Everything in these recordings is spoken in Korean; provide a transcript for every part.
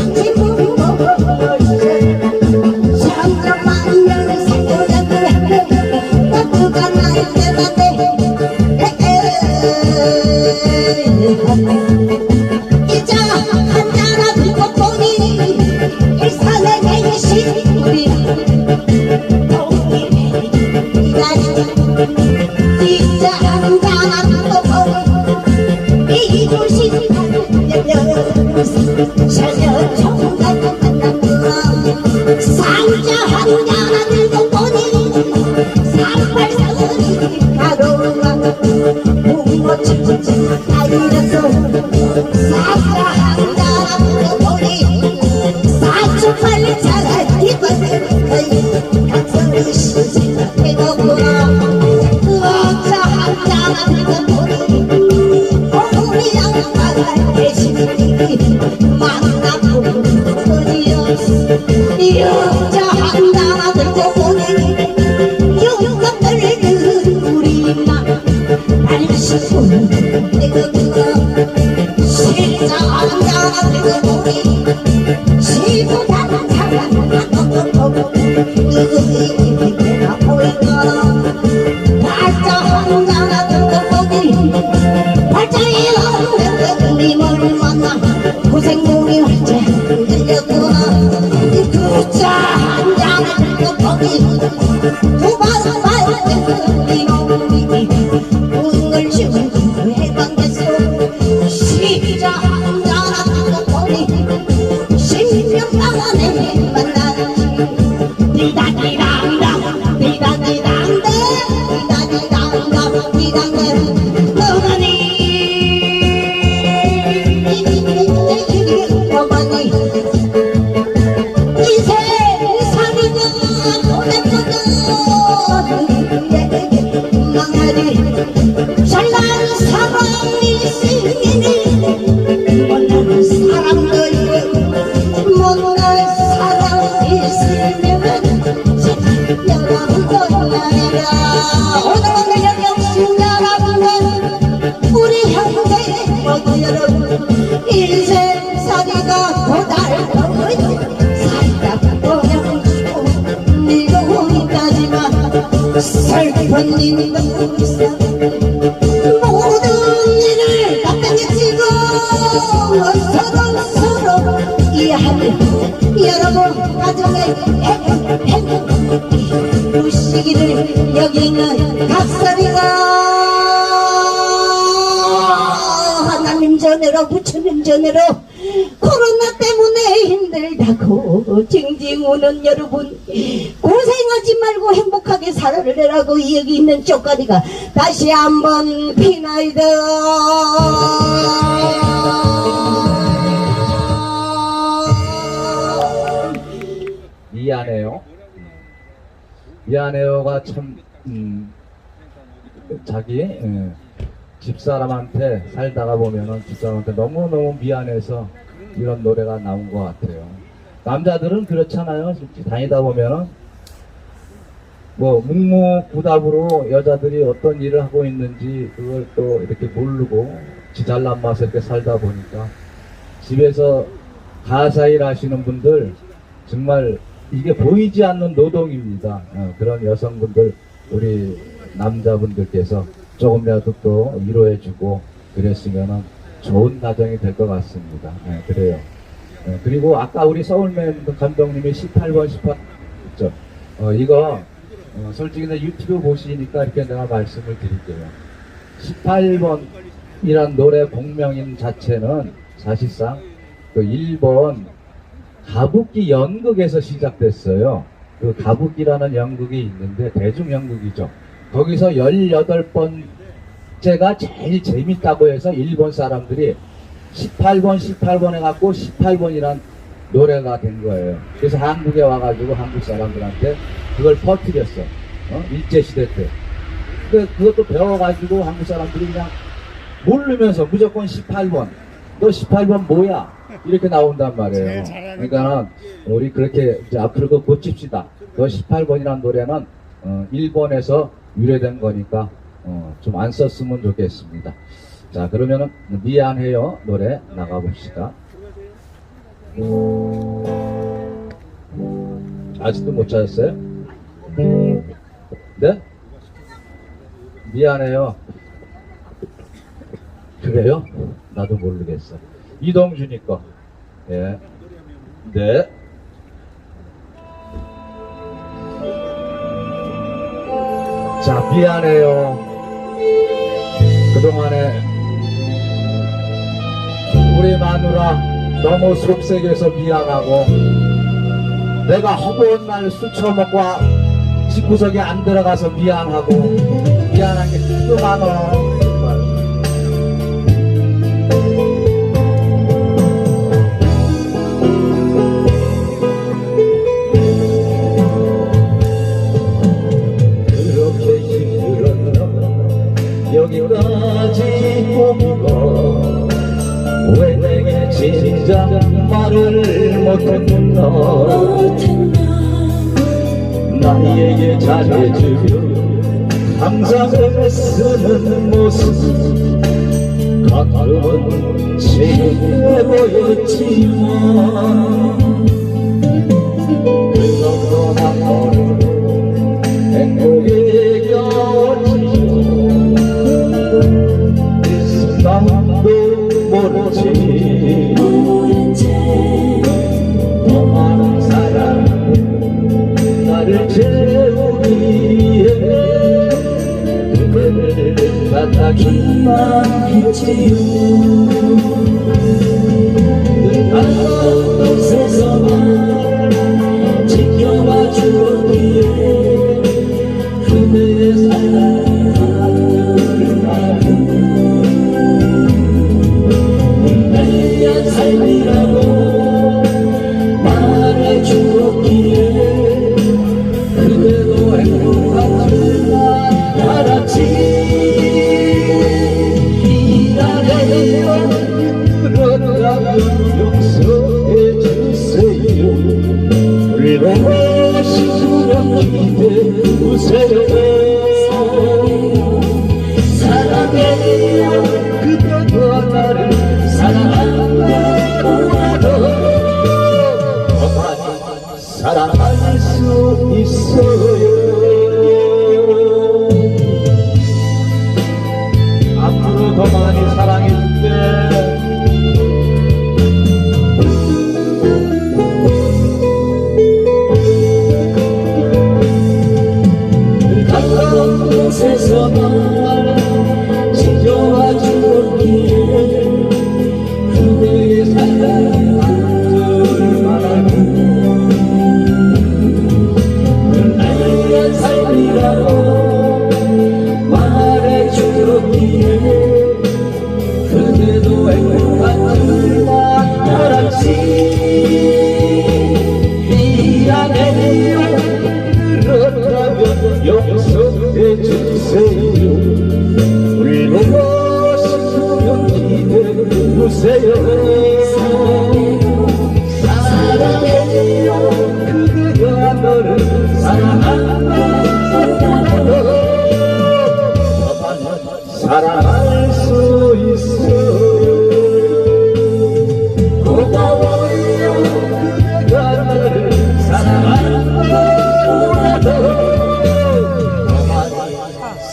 지고 밝은 여러분 고생하지 말고 행복하게 살아내라고 여기 있는 쪽가리가 다시 한번 피나이다 미안해요. 미안해요가 참 음, 자기 예, 집사람한테 살다가 보면은 집사람한테 너무 너무 미안해서 이런 노래가 나온 것 같아요. 남자들은 그렇잖아요. 솔직히 다니다 보면은 뭐 묵묵부답으로 여자들이 어떤 일을 하고 있는지 그걸 또 이렇게 모르고 지 잘난 맛에 이렇게 살다 보니까 집에서 가사일 하시는 분들 정말 이게 보이지 않는 노동입니다. 어, 그런 여성분들 우리 남자분들께서 조금이라도 또 위로해주고 그랬으면 좋은 가정이 될 것 같습니다. 예, 그래요. 예, 그리고 아까 우리 서울맨 감독님이 18번 18 있죠. 어, 이거 어, 솔직히 내 유튜브 보시니까 이렇게 내가 말씀을 드릴게요. 18번이란 노래 공명인 자체는 사실상 그 일본 가부키 연극에서 시작됐어요. 그 가부키라는 연극이 있는데 대중 연극이죠. 거기서 18번째가 제일 재밌다고 해서 일본 사람들이 18번 18번 해갖고 18번이란 노래가 된 거예요. 그래서 한국에 와가지고 한국 사람들한테 그걸 퍼뜨렸어. 어? 일제시대 때. 근데 그것도 배워가지고 한국 사람들이 그냥 모르면서 무조건 18번. 너 18번 뭐야? 이렇게 나온단 말이에요. 그러니까 우리 그렇게 이제 앞으로 그 고칩시다. 너 18번이라는 노래는 어, 일본에서 유래된 거니까 어, 좀 안 썼으면 좋겠습니다. 자 그러면은 미안해요 노래 나가봅시다. 아직도 못 찾았어요? 네? 미안해요. 그래요? 나도 모르겠어. 이동준이 거. 예. 네. 자, 미안해요. 그동안에 우리 마누라 너무 속색여서 미안하고 내가 허구한 날술 처먹고 집구석에 안 들어가서 미안하고 미안한 게 많어 왜 내게 진작 말을 못했나? 나에게 잘해주며 항상 애쓰는 모습. 가끔은 지루해 보였지만 그렇거나 너 모르지 더 많은 사랑 나를 채우기에 그대를 갖다기만 했지요 더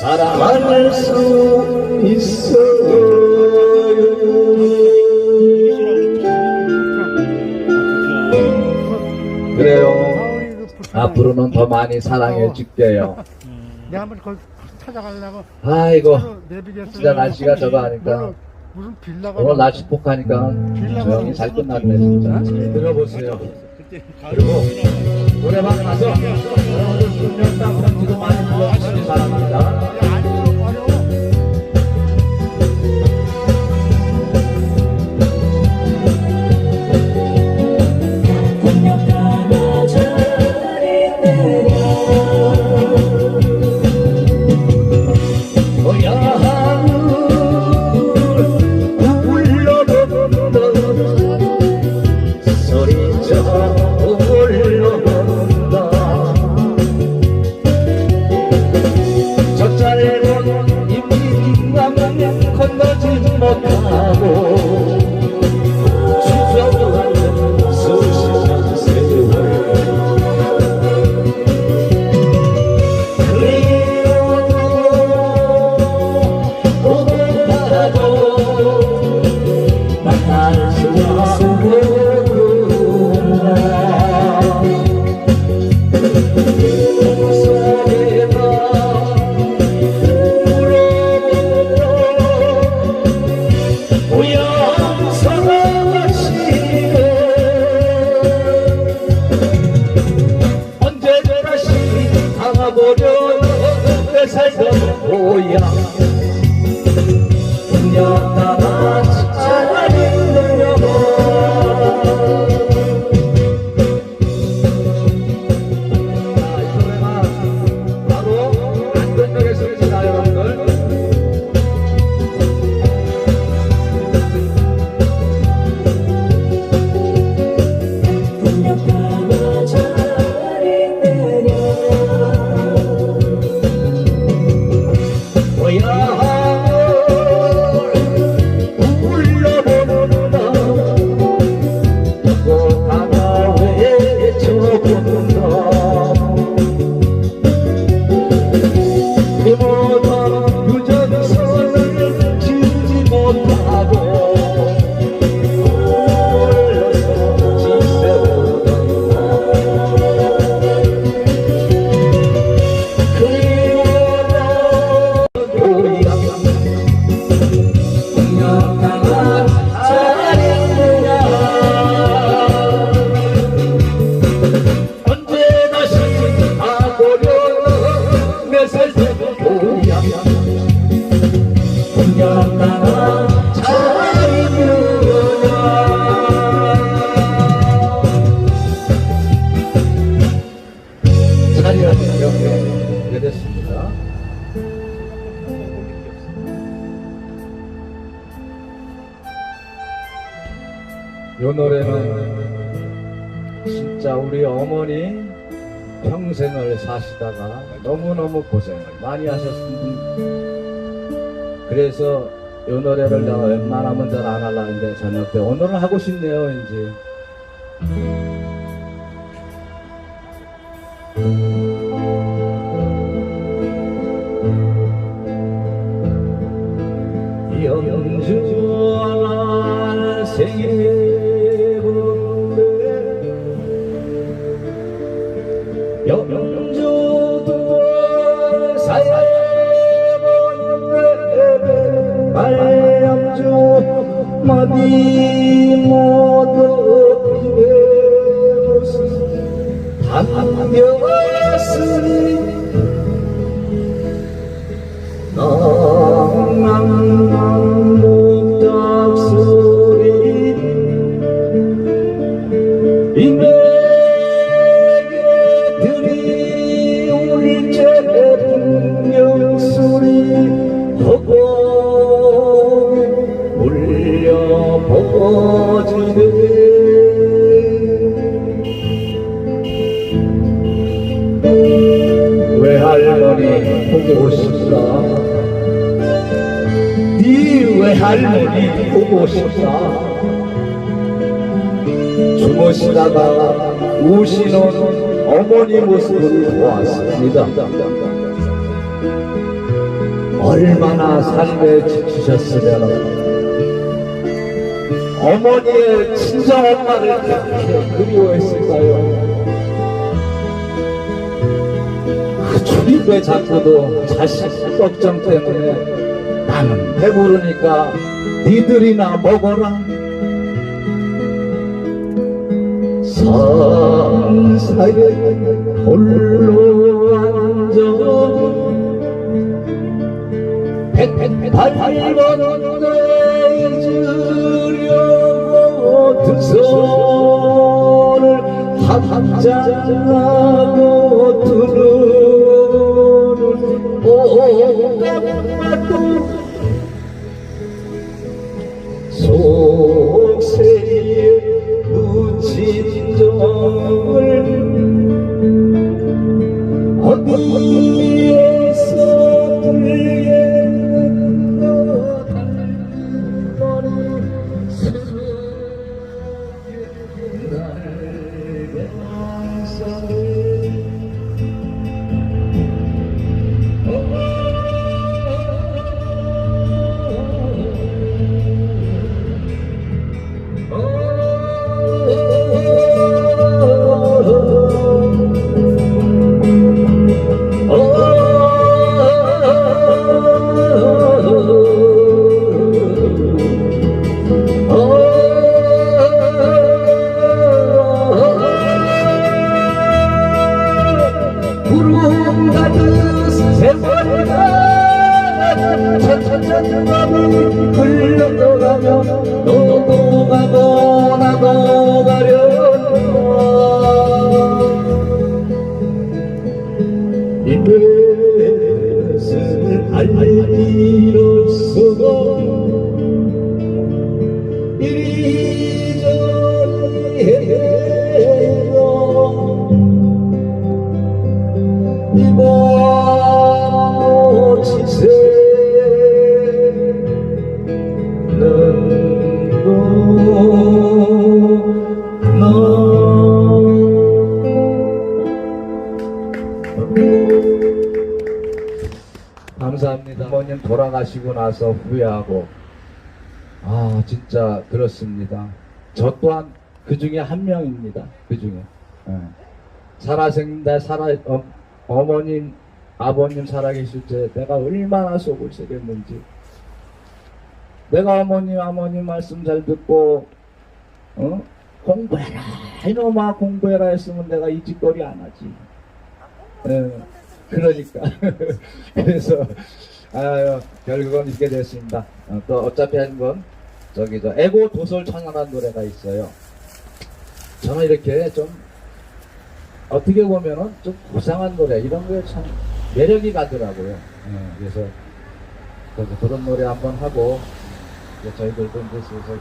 사랑할 수 있어요. 그래요. 앞으로는 더 많이 사랑해 줄게요. 내가 한번 거기 찾아가려고 아이고 내비게이션 진짜 날씨가 저거 하니까 무슨 빌라가 오늘 날씨 폭하니까 조용히 잘 끝났네 진짜. 들어보세요. 그리고 노래방 가서 여러분들 분명 땅 지도 많이 불러주시기 바랍니다 이렇게 됐습니다. 이 노래는 진짜 우리 어머니 평생을 사시다가 너무너무 고생을 많이 하셨습니다. 그래서 이 노래를 내가 웬만하면 잘 안 하려 했는데 저녁 때 오늘은 하고 싶네요, 이제. 주 마디 모두 이베 담겼으니 보고 싶다 주무시다가 우시는 어머니 모습을 보았습니다. 얼마나 삶에 지치셨으면 어머니의 친정 엄마를 그렇게 그리워했을까요? 그 출입에 자꾸도 자식 걱정 때문에 나는 배부르니까 니들이나 먹어라. 산사에 홀로 앉아. 백백팔번째 잊으려고 두 손을 합장하 돌아가시고 나서 후회하고 아 진짜 그렇습니다. 저 또한 그 중에 한 명입니다. 그 중에 예. 살아생다 살아 어, 어머님 아버님 살아계실 때 내가 얼마나 속을 썩였는지 내가 어머님 아버님 말씀 잘 듣고 어? 공부해라 이놈아 공부해라 했으면 내가 이 짓거리 안 하지 예, 그러니까 그래서 아유 결국은 이렇게 됐습니다 어, 또 어차피 한건 저기 저 애고 도솔 청하는 노래가 있어요 저는 이렇게 좀 어떻게 보면은 좀 고상한 노래 이런 거에 참 매력이 가더라고요. 예, 그래서 그래서 그런 노래 한번 하고 저희들도 이제 슬슬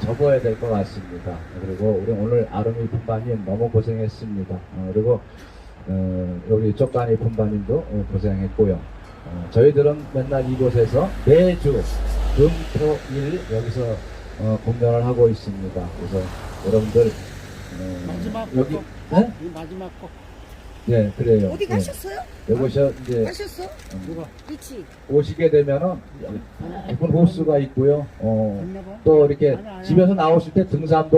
접어야 될 것 같습니다. 그리고 우리 오늘 아름이 분반님 너무 고생했습니다. 어, 그리고 어, 여기 쪽간이 분반님도 어, 고생했고요. 어, 저희들은 맨날 이곳에서 매주 금토일 여기서 어, 공연을 하고 있습니다. 그래서 여러분들 어, 마지막 여기 거. 네? 이 마지막 거 네, 그래요. 어디 네. 가셨어요? 여기서 이제 가셨어? 누가 그치. 오시게 되면은 예쁜 호수가 있고요. 어, 봐? 또 이렇게 아니, 아니. 집에서 나오실 때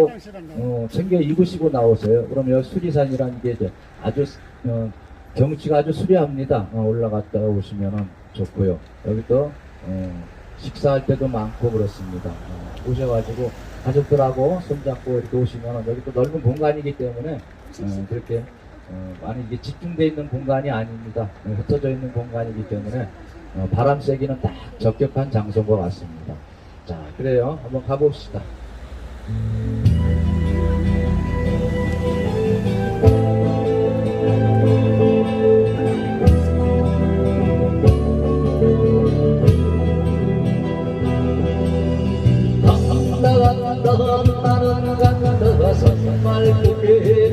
화장실 가. 어, 챙겨 입으시고 나오세요. 그러면 수리산이라는 게 이제 아주 어, 경치가 아주 수려합니다. 어, 올라갔다 오시면은 좋고요. 여기 또 어, 식사할 때도 많고 그렇습니다. 어, 오셔가지고 가족들하고 손잡고 이렇게 오시면 여기 또 넓은 공간이기 때문에 어, 그렇게 어, 많이 이게 집중되어 있는 공간이 아닙니다. 어, 흩어져 있는 공간이기 때문에 어, 바람 쐬기는 딱 적격한 장소인 것 같습니다. 자, 그래요. 한번 가봅시다. 간 다 나는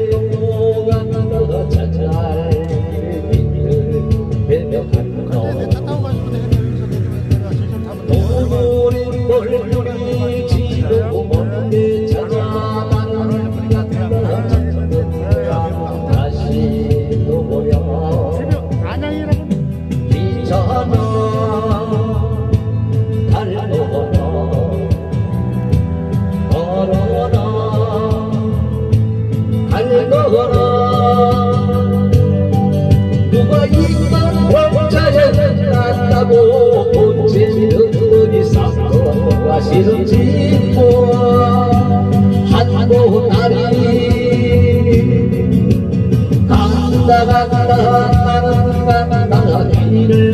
간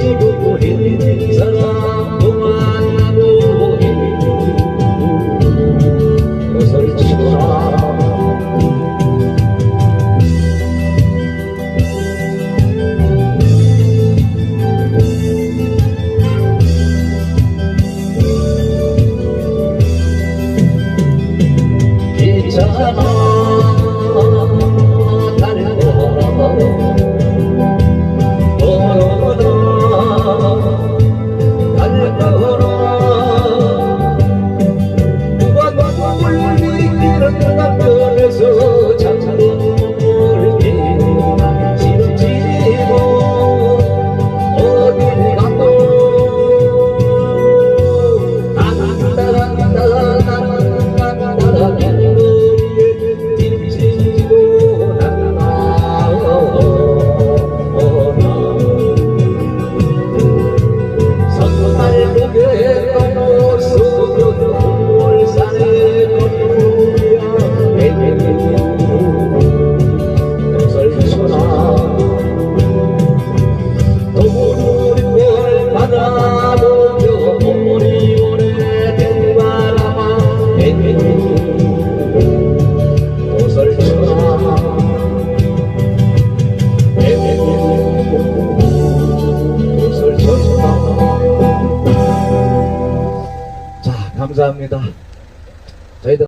You.